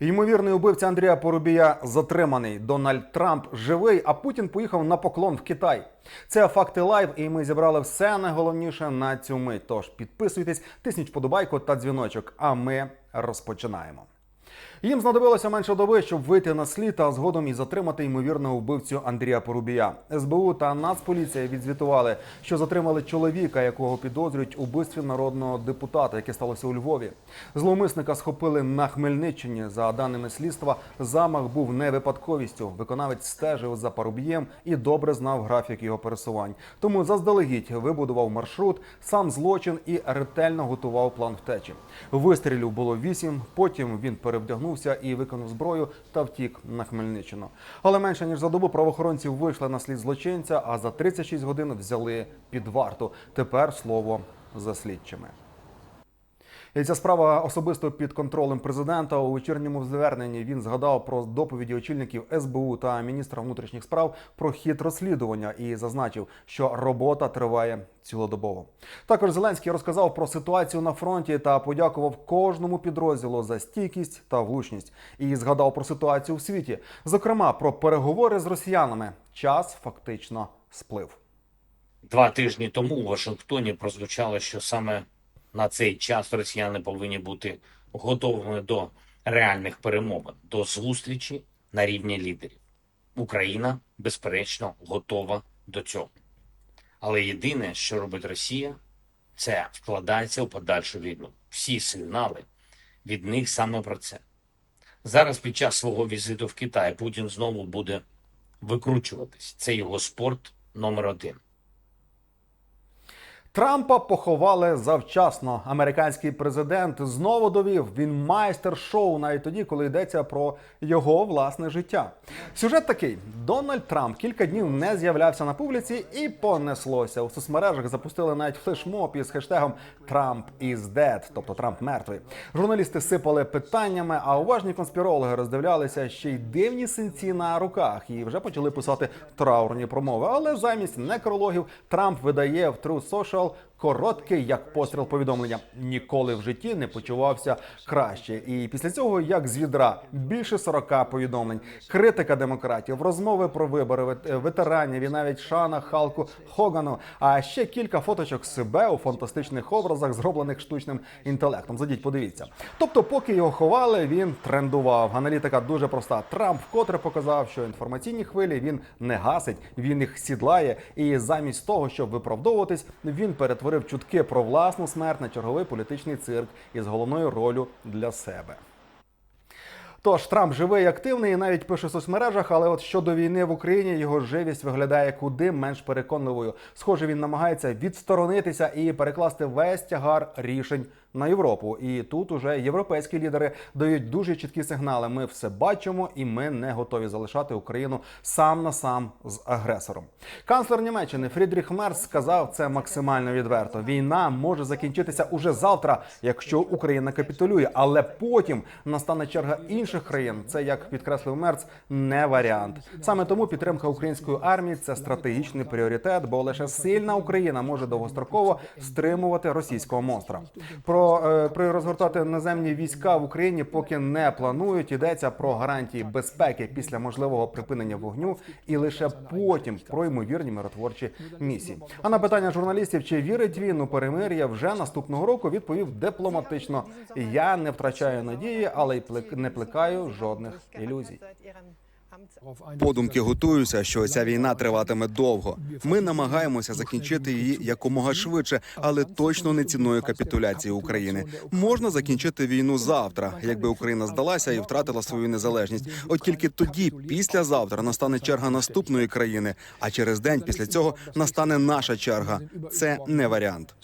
Ймовірний убивця Андрія Порубія затриманий. Дональд Трамп живий, а Путін поїхав на поклон в Китай. Це факти лайв, і ми зібрали все найголовніше на цю мить. Тож підписуйтесь, тисніть вподобайку та дзвіночок. А ми розпочинаємо. Їм знадобилося менше доби, щоб вийти на слід, а згодом і затримати ймовірного вбивцю Андрія Порубія. СБУ та Нацполіція відзвітували, що затримали чоловіка, якого підозрюють у вбивстві народного депутата, яке сталося у Львові. Зловмисника схопили на Хмельниччині. За даними слідства, замах був не випадковістю. Виконавець стежив за Порубієм і добре знав графік його пересувань. Тому заздалегідь вибудував маршрут, сам злочин і ретельно готував план втечі. Вистрілів було вісім. Потім він перевдягнувся і виконав зброю та втік на Хмельниччину. Але менше ніж за добу правоохоронців вийшли на слід злочинця, а за 36 годин взяли під варту. Тепер слово за слідчими. Ця справа особисто під контролем президента. У вечірньому зверненні він згадав про доповіді очільників СБУ та міністра внутрішніх справ про хід розслідування і зазначив, що робота триває цілодобово. Також Зеленський розказав про ситуацію на фронті та подякував кожному підрозділу за стійкість та влучність. І згадав про ситуацію в світі, зокрема про переговори з росіянами. Час фактично сплив. Два тижні тому у Вашингтоні прозвучало, що саме на цей час росіяни повинні бути готовими до реальних перемовин, до зустрічі на рівні лідерів. Україна, безперечно, готова до цього. Але єдине, що робить Росія, це вкладається у подальшу війну. Всі сигнали від них саме про це. Зараз під час свого візиту в Китай Путін знову буде викручуватись. Це його спорт номер один. Трампа поховали завчасно. Американський президент знову довів, він майстер шоу навіть тоді, коли йдеться про його власне життя. Сюжет такий: Дональд Трамп кілька днів не з'являвся на публіці і понеслося. У соцмережах запустили навіть флешмоб із хештегом Трамп is dead, тобто Трамп мертвий. Журналісти сипали питаннями, а уважні конспірологи роздивлялися ще й дивні синці на руках і вже почали писати траурні промови. Але замість некрологів Трамп видає в True Social well, коротке, як постріл повідомлення. Ніколи в житті не почувався краще. І після цього, як з відра, більше 40 повідомлень, критика демократів, розмови про вибори, ветеранів і навіть Шана Халку Хогану. А ще кілька фоточок себе у фантастичних образах, зроблених штучним інтелектом. Зайдіть, подивіться. Тобто, поки його ховали, він трендував. Аналітика дуже проста. Трамп вкотре показав, що інформаційні хвилі він не гасить, він їх сідлає. І замість того, щоб виправдовуватись, він перетворив чутки про власну смерть на черговий політичний цирк із головною ролю для себе. Тож Трамп живий активний і навіть пише в соцмережах, але от щодо війни в Україні його живість виглядає куди менш переконливою. Схоже, він намагається відсторонитися і перекласти весь тягар рішень на Європу. І тут уже європейські лідери дають дуже чіткі сигнали. Ми все бачимо, і ми не готові залишати Україну сам на сам з агресором. Канцлер Німеччини Фрідріх Мерц сказав це максимально відверто. Війна може закінчитися уже завтра, якщо Україна капітулює, але потім настане черга інших країн. Це як підкреслив Мерц, не варіант. Саме тому підтримка української армії це стратегічний пріоритет, бо лише сильна Україна може довгостроково стримувати російського монстра. Про е, при розгортати наземні війська в Україні поки не планують. Йдеться про гарантії безпеки після можливого припинення вогню, і лише потім про ймовірні миротворчі місії. А на питання журналістів, чи вірить він у перемир'я вже наступного року, відповів дипломатично: я не втрачаю надії, але й не плекаю жодних ілюзій. Подумки готуюся, що ця війна триватиме довго. Ми намагаємося закінчити її якомога швидше, але точно не ціною капітуляції України. Можна закінчити війну завтра, якби Україна здалася і втратила свою незалежність. От тільки тоді, післязавтра, настане черга наступної країни. А через день після цього настане наша черга. Це не варіант.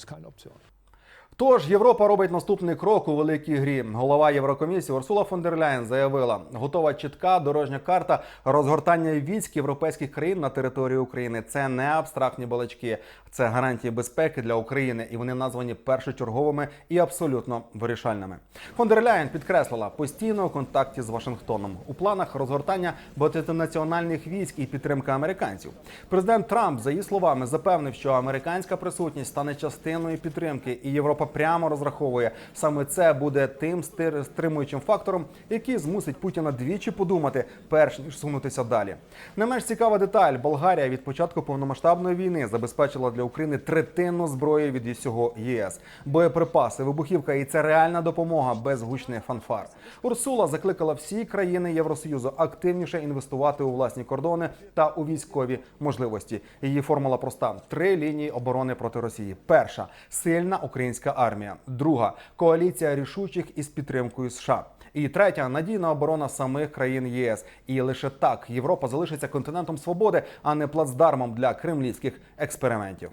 Тож Європа робить наступний крок у великій грі. Голова Єврокомісії Урсула фон дер Ляєн заявила, готова чітка дорожня карта розгортання військ європейських країн на території України. Це не абстрактні балачки, це гарантії безпеки для України, і вони названі першочерговими і абсолютно вирішальними. Фон дер Ляєн підкреслила постійно у контакті з Вашингтоном у планах розгортання багатонаціональних військ і підтримка американців. Президент Трамп, за її словами, запевнив, що американська присутність стане частиною підтримки, і Європа прямо розраховує. Саме це буде тим стримуючим фактором, який змусить Путіна двічі подумати, перш ніж сунутися далі. Не менш цікава деталь: Болгарія від початку повномасштабної війни забезпечила для України третину зброї від усього ЄС, боєприпаси, вибухівка, і це реальна допомога без гучних фанфар. Урсула закликала всі країни Євросоюзу активніше інвестувати у власні кордони та у військові можливості. Її формула проста: три лінії оборони проти Росії. Перша сильна українська армія. Друга коаліція рішучих із підтримкою США. І третя надійна оборона самих країн ЄС. І лише так Європа залишиться континентом свободи, а не плацдармом для кремлівських експериментів.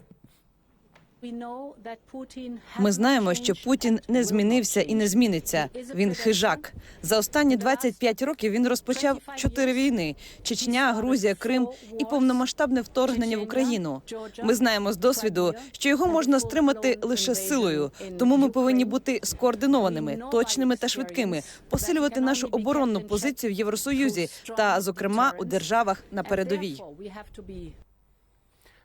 Ми знаємо, що Путін не змінився і не зміниться. Він хижак. За останні 25 років він розпочав чотири війни: Чечня, Грузія, Крим і повномасштабне вторгнення в Україну. Ми знаємо з досвіду, що його можна стримати лише силою. Тому ми повинні бути скоординованими, точними та швидкими, посилювати нашу оборонну позицію в Євросоюзі та, зокрема, у державах на передовій.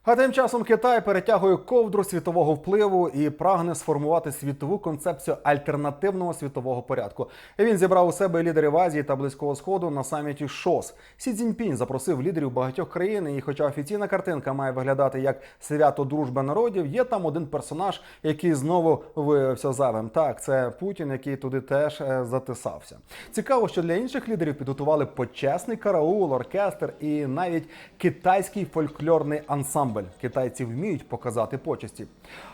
А тим часом Китай перетягує ковдру світового впливу і прагне сформувати світову концепцію альтернативного світового порядку. Він зібрав у себе лідерів Азії та Близького Сходу на саміті ШОС. Сі Цзіньпінь запросив лідерів багатьох країн. І, хоча офіційна картинка має виглядати як свято дружби народів, є там один персонаж, який знову виявився зайвим. Так, це Путін, який туди теж е, затисався. Цікаво, що для інших лідерів підготували почесний караул, оркестр і навіть китайський фольклорний ансамбль. Китайці вміють показати почесті.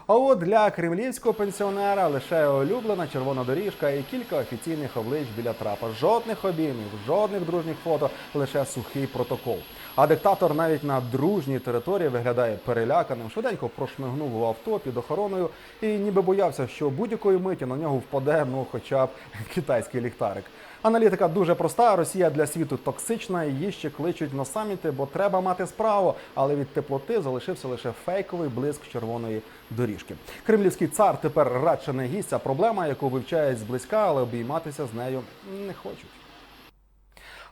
А от для кремлівського пенсіонера лише улюблена червона доріжка і кілька офіційних облич біля трапа. Жодних обіймів, жодних дружніх фото, лише сухий протокол. А диктатор навіть на дружній території виглядає переляканим. Швиденько прошмигнув в авто під охороною і ніби боявся, що будь-якої миті на нього впаде ну, хоча б китайський ліхтарик. Аналітика дуже проста. Росія для світу токсична. Її ще кличуть на саміти, бо треба мати справу. Але від теплоти залишився лише фейковий блиск червоної доріжки. Кремлівський цар тепер радше не гість, а проблема, яку вивчають зблизька, але обійматися з нею не хочуть.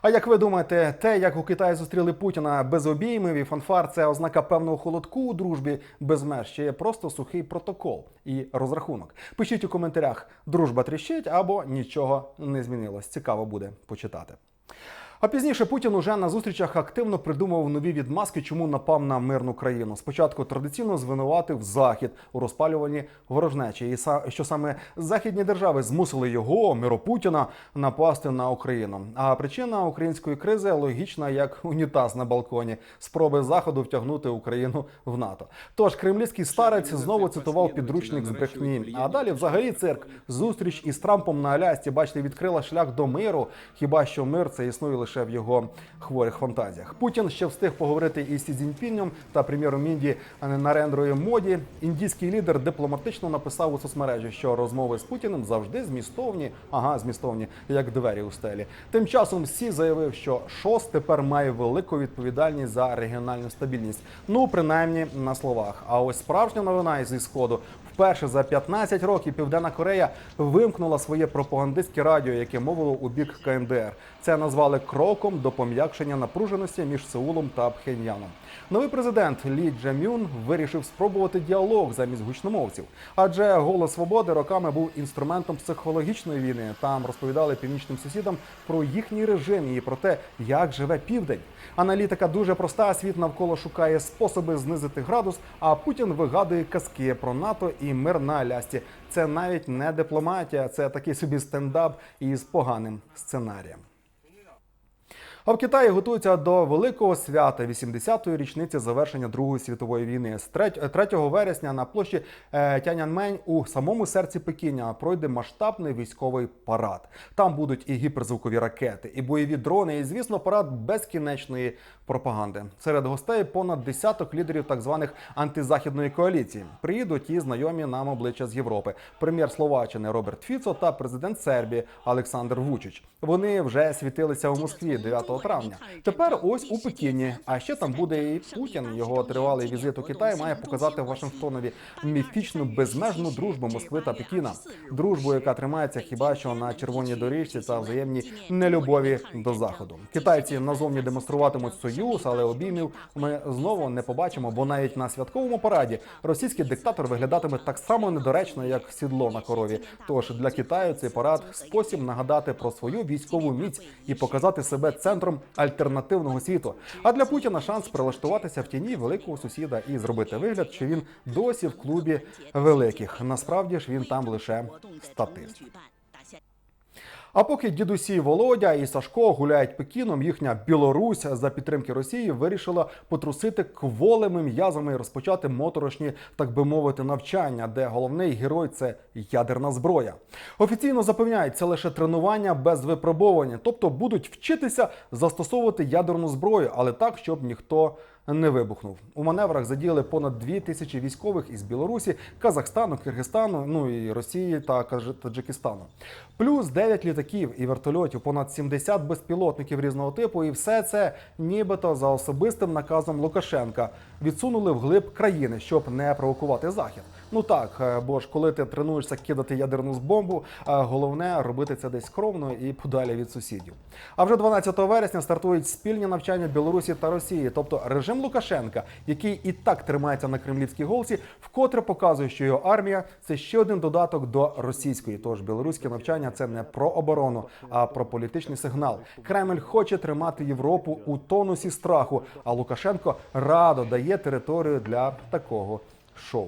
А як ви думаєте, те, як у Китаї зустріли Путіна без обіймів і фанфар, це ознака певного холодку у дружбі без меж, чи є просто сухий протокол і розрахунок? Пишіть у коментарях, дружба тріщить або нічого не змінилось. Цікаво буде почитати. А пізніше Путін уже на зустрічах активно придумував нові відмазки, чому напав на мирну країну. Спочатку традиційно звинуватив Захід у розпалюванні ворожнечі, і са- що саме західні держави змусили його, миро Путіна, напасти на Україну. А причина української кризи логічна, як унітаз на балконі, спроби заходу втягнути Україну в НАТО. Тож кремлівський старець знову цитував підручник з брехні. А далі, взагалі, цирк зустріч із Трампом на Алясці, бачите, відкрила шлях до миру. Хіба що мир це існує лише в його хворих фантазіях. Путін ще встиг поговорити із Сі Цзіньпінем та прем'єром Індії Нарендрою Моді. Індійський лідер дипломатично написав у соцмережі, що розмови з Путіним завжди змістовні, ага, змістовні, як двері у стелі. Тим часом Сі заявив, що ШОС тепер має велику відповідальність за регіональну стабільність. Ну, принаймні на словах. А ось справжня новина зі сходу. Вперше за 15 років Південна Корея вимкнула своє пропагандистське радіо, яке мовило у бік КНДР. Це назвали кроком до пом'якшення напруженості між Сеулом та Пхеньяном. Новий президент Лі Джамюн вирішив спробувати діалог замість гучномовців, адже голос свободи роками був інструментом психологічної війни. Там розповідали північним сусідам про їхній режим і про те, як живе південь. Аналітика дуже проста. Світ навколо шукає способи знизити градус, а Путін вигадує казки про НАТО і мир на Алясці. Це навіть не дипломатія, це такий собі стендап із поганим сценарієм. А в Китаї готуються до великого свята 80-ї річниці завершення Другої світової війни. З 3 3 вересня на площі е, Тяньаньмень у самому серці Пекіна пройде масштабний військовий парад. Там будуть і гіперзвукові ракети, і бойові дрони, і звісно, парад безкінечної пропаганди. Серед гостей понад десяток лідерів так званих антизахідної коаліції. Приїдуть і знайомі нам обличчя з Європи. Прем'єр Словаччини Роберт Фіцо та президент Сербії Олександр Вучич. Вони вже світилися у Москві 9 20 травня. Тепер ось у Пекіні. А ще там буде і Путін. Його тривалий візит у Китай має показати Вашингтонові міфічну безмежну дружбу Москви та Пекіна. Дружбу, яка тримається хіба що на червоній доріжці та взаємній нелюбові до заходу. Китайці назовні демонструватимуть союз, але обіймів ми знову не побачимо, бо навіть на святковому параді російський диктатор виглядатиме так само недоречно, як сідло на корові. Тож для Китаю цей парад спосіб нагадати про свою військову міць і показати себе центром альтернативного світу. А для Путіна шанс прилаштуватися в тіні великого сусіда і зробити вигляд, що він досі в клубі великих. Насправді ж він там лише статист. А поки дідусі Володя і Сашко гуляють Пекіном, їхня Білорусь за підтримки Росії вирішила потрусити кволими м'язами і розпочати моторошні, так би мовити, навчання, де головний герой це ядерна зброя. Офіційно запевняють, це лише тренування без випробовування, тобто будуть вчитися застосовувати ядерну зброю, але так, щоб ніхто не вибухнув. У маневрах задіяли понад дві тисячі військових із Білорусі, Казахстану, Киргизстану, ну і Росії та Таджикистану. Плюс 9 літаків і вертольотів, понад 70 безпілотників різного типу, і все це нібито за особистим наказом Лукашенка відсунули вглиб країни, щоб не провокувати захід. Ну так, е, бо ж коли ти тренуєшся кидати ядерну бомбу, е, головне робити це десь скромно і подалі від сусідів. А вже 12 вересня стартують спільні навчання Білорусі та Росії, тобто режим Лукашенка, який і так тримається на кремлівській голці, вкотре показує, що його армія це ще один додаток до російської. Тож білоруське навчання це не про оборону, а про політичний сигнал. Кремль хоче тримати Європу у тонусі страху, а Лукашенко радо дає територію для такого шоу.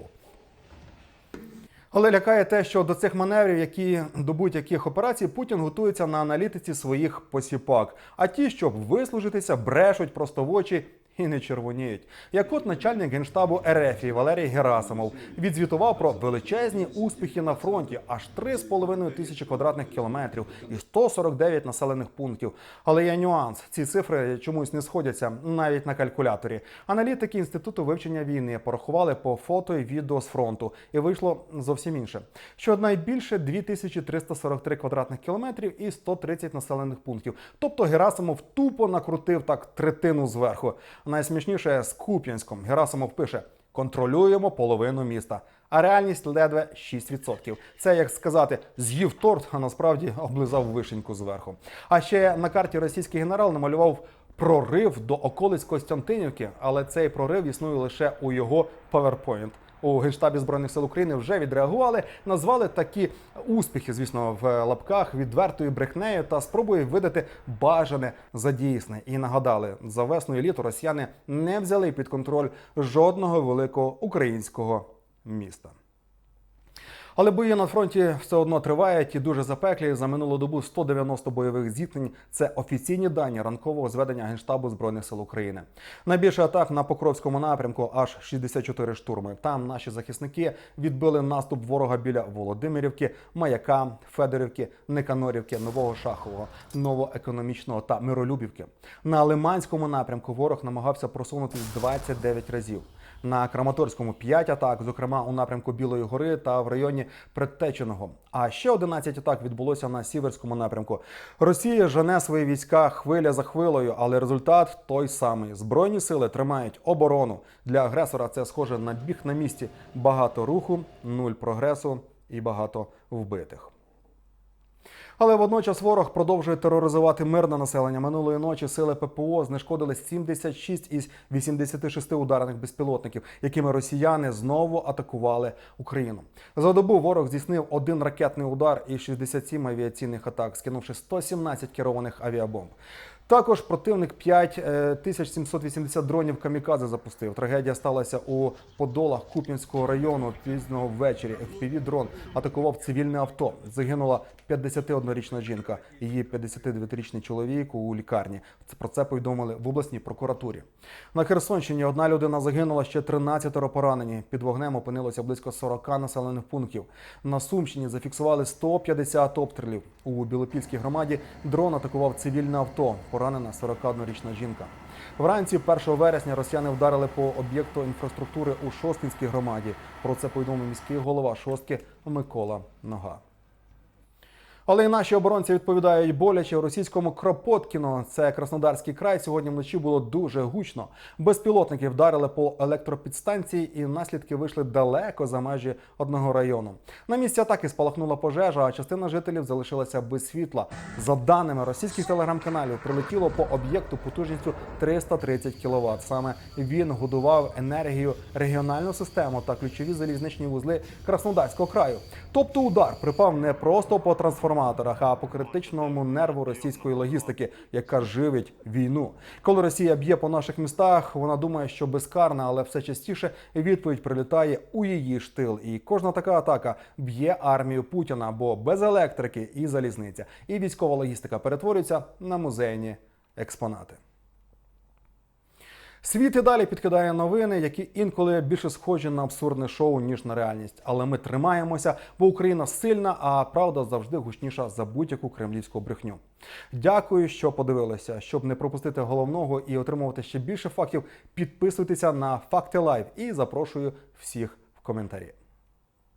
Але лякає те, що до цих маневрів, які до будь-яких операцій, Путін готується на аналітиці своїх посіпак. А ті, щоб вислужитися, брешуть просто в очі і не червоніють. Як от начальник генштабу РФ Валерій Герасимов відзвітував про величезні успіхи на фронті, аж 3,5 тисячі квадратних кілометрів і 149 населених пунктів. Але є нюанс: ці цифри чомусь не сходяться навіть на калькуляторі. Аналітики інституту вивчення війни порахували по фото і відео з фронту, і вийшло зовсім інше. Що найбільше 2343 квадратних кілометрів і 130 населених пунктів. Тобто Герасимов тупо накрутив так третину зверху. Найсмішніше з Куп'янськом. Герасимов пише: контролюємо половину міста. А реальність ледве 6%. Це як сказати, з'їв торт, а насправді облизав вишеньку зверху. А ще на карті російський генерал намалював прорив до околиць Костянтинівки, але цей прорив існує лише у його PowerPoint. У генштабі збройних сил України вже відреагували, назвали такі успіхи, звісно, в лапках відвертою брехнею та спробою видати бажане за дійсне. І нагадали, за весну і літо росіяни не взяли під контроль жодного великого українського міста. Але бої на фронті все одно тривають і дуже запеклі. За минулу добу 190 бойових зіткнень. Це офіційні дані ранкового зведення Генштабу збройних сил України. Найбільше атак на Покровському напрямку аж 64 штурми. Там наші захисники відбили наступ ворога біля Володимирівки, Маяка, Федорівки, Никанорівки, Нового Шахового, Новоекономічного та Миролюбівки. На Лиманському напрямку ворог намагався просунутись 29 разів. На Краматорському 5 атак, зокрема у напрямку Білої гори та в районі Предтеченого. А ще 11 атак відбулося на сіверському напрямку. Росія жене свої війська хвиля за хвилею, але результат той самий: збройні сили тримають оборону. Для агресора це схоже на біг на місці. Багато руху, нуль прогресу і багато вбитих. Але водночас ворог продовжує тероризувати мирне населення. Минулої ночі сили ППО знешкодили 76 із 86 ударних безпілотників, якими росіяни знову атакували Україну. За добу ворог здійснив один ракетний удар і 67 авіаційних атак, скинувши 117 керованих авіабомб. Також противник 5780 дронів камікадзе запустив. Трагедія сталася у Подолах Куп'янського району пізно ввечері. FPV-дрон атакував цивільне авто. Загинула 51-річна жінка. Її 59-річний чоловік у лікарні. Про це повідомили в обласній прокуратурі. На Херсонщині одна людина загинула, ще 13 поранені. Під вогнем опинилося близько 40 населених пунктів. На Сумщині зафіксували 150 обстрілів. У Білопільській громаді дрон атакував цивільне авто. Поранена 41-річна жінка. Вранці 1 вересня росіяни вдарили по об'єкту інфраструктури у Шосткінській громаді. Про це повідомив міський голова Шостки Микола Нога. Але і наші оборонці відповідають боляче у російському Кропоткіно. Це Краснодарський край. Сьогодні вночі було дуже гучно. Безпілотники вдарили по електропідстанції, і наслідки вийшли далеко за межі одного району. На місці атаки спалахнула пожежа, а частина жителів залишилася без світла. За даними російських телеграм-каналів, прилетіло по об'єкту потужністю 330 кВт. Саме він годував енергію регіональну систему та ключові залізничні вузли Краснодарського краю. Тобто удар припав не просто по трансформаторах, а по критичному нерву російської логістики, яка живить війну. Коли Росія б'є по наших містах, вона думає, що безкарна, але все частіше відповідь прилітає у її штил. І кожна така атака б'є армію Путіна, бо без електрики і залізниця, і військова логістика перетворюється на музейні експонати. Світ і далі підкидає новини, які інколи більше схожі на абсурдне шоу, ніж на реальність. Але ми тримаємося, бо Україна сильна, а правда завжди гучніша за будь-яку кремлівську брехню. Дякую, що подивилися. Щоб не пропустити головного і отримувати ще більше фактів, підписуйтеся на Факти Лайв і запрошую всіх в коментарі.